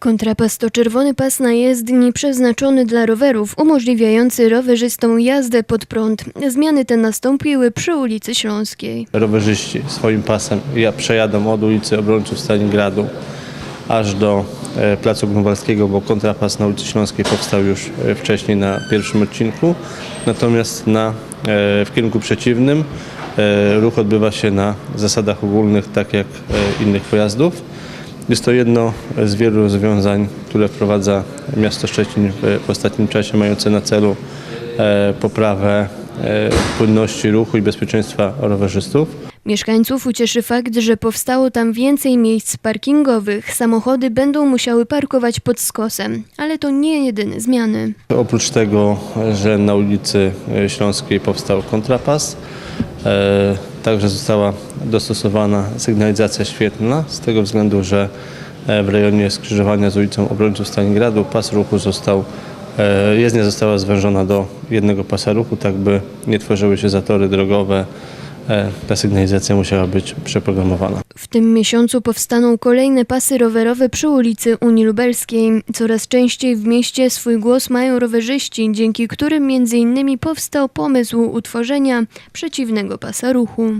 Kontrapas to czerwony pas na jezdni przeznaczony dla rowerów, umożliwiający rowerzystom jazdę pod prąd. Zmiany te nastąpiły przy ulicy Śląskiej. rowerzyści swoim pasem ja przejadą od ulicy Obrońców Stalingradu aż do e, Placu Grunwaldzkiego, bo kontrapas na ulicy Śląskiej powstał już e, wcześniej na pierwszym odcinku. Natomiast na, e, w kierunku przeciwnym ruch odbywa się na zasadach ogólnych, tak jak innych pojazdów. Jest to jedno z wielu rozwiązań, które wprowadza miasto Szczecin w, ostatnim czasie, mające na celu e, poprawę e, płynności ruchu i bezpieczeństwa rowerzystów. Mieszkańców ucieszy fakt, że powstało tam więcej miejsc parkingowych. Samochody będą musiały parkować pod skosem, ale to nie jedyne zmiany. Oprócz tego, że na ulicy Śląskiej powstał kontrapas, także została dostosowana sygnalizacja świetlna z tego względu, że e, w rejonie skrzyżowania z ulicą Obrońców Stalingradu pas ruchu został, e, jezdnia została zwężona do jednego pasa ruchu, tak by nie tworzyły się zatory drogowe. E, Ta sygnalizacja musiała być przeprogramowana. W tym miesiącu powstaną kolejne pasy rowerowe przy ulicy Unii Lubelskiej. Coraz częściej w mieście swój głos mają rowerzyści, dzięki którym m.in. powstał pomysł utworzenia przeciwnego pasa ruchu.